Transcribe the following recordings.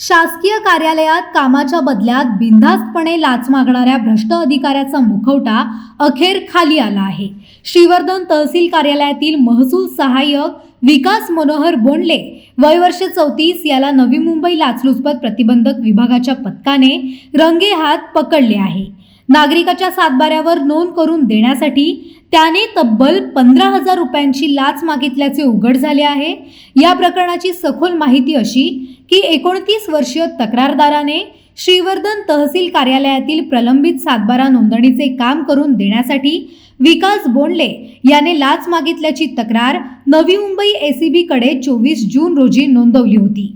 शासकीय कार्यालयात कामाच्या बदल्यात बिनधास्तपणे लाच मागणाऱ्या भ्रष्ट अधिकाऱ्याचा मुखवटा अखेर खाली आला आहे. श्रीवर्धन तहसील कार्यालयातील महसूल सहाय्यक विकास मनोहर बोंडले वय वर्ष चौतीस याला नवी मुंबई लाचलुचपत प्रतिबंधक विभागाच्या पथकाने रंगेहात पकडले आहे. नागरिकाच्या सातबाऱ्यावर नोंद करून देण्यासाठी त्याने तब्बल पंधरा हजार रुपयांची लाच मागितल्याचे उघड झाले आहे. या प्रकरणाची सखोल माहिती अशी की एकोणतीस वर्षीय तक्रारदाराने श्रीवर्धन तहसील कार्यालयातील प्रलंबित सातबारा नोंदणीचे काम करून देण्यासाठी विकास बोंडले याने लाच मागितल्याची तक्रार नवी मुंबई एसीबीकडे चोवीस जून रोजी नोंदवली होती.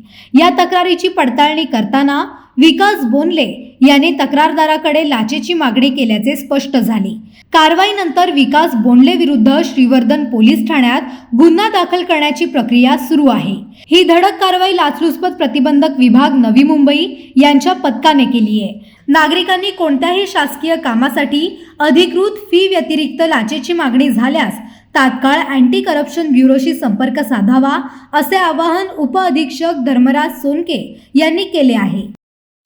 या तक्रारीची पडताळणी करताना विकास बोंडले याने तक्रारदाराकडे लाचेची मागणी केल्याचे स्पष्ट झाले. कारवाईनंतर विकास बोंडले विरुद्ध श्रीवर्धन पोलीस ठाण्यात गुन्हा दाखल करण्याची प्रक्रिया सुरू आहे. ही धडक कारवाई लाचलुचपत प्रतिबंधक विभाग नवी मुंबई यांच्या पथकाने केली आहे. नागरिकांनी कोणत्याही शासकीय कामासाठी अधिकृत फी व्यतिरिक्त लाचेची मागणी झाल्यास तात्काळ अँटी करप्शन ब्युरोशी संपर्क साधावा असे आवाहन उपअधीक्षक धर्मराज सोनके यांनी केले आहे.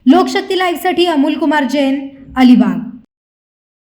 लोकशक्ती लाईव्हसाठी अमोल कुमार जैन अलिबाग.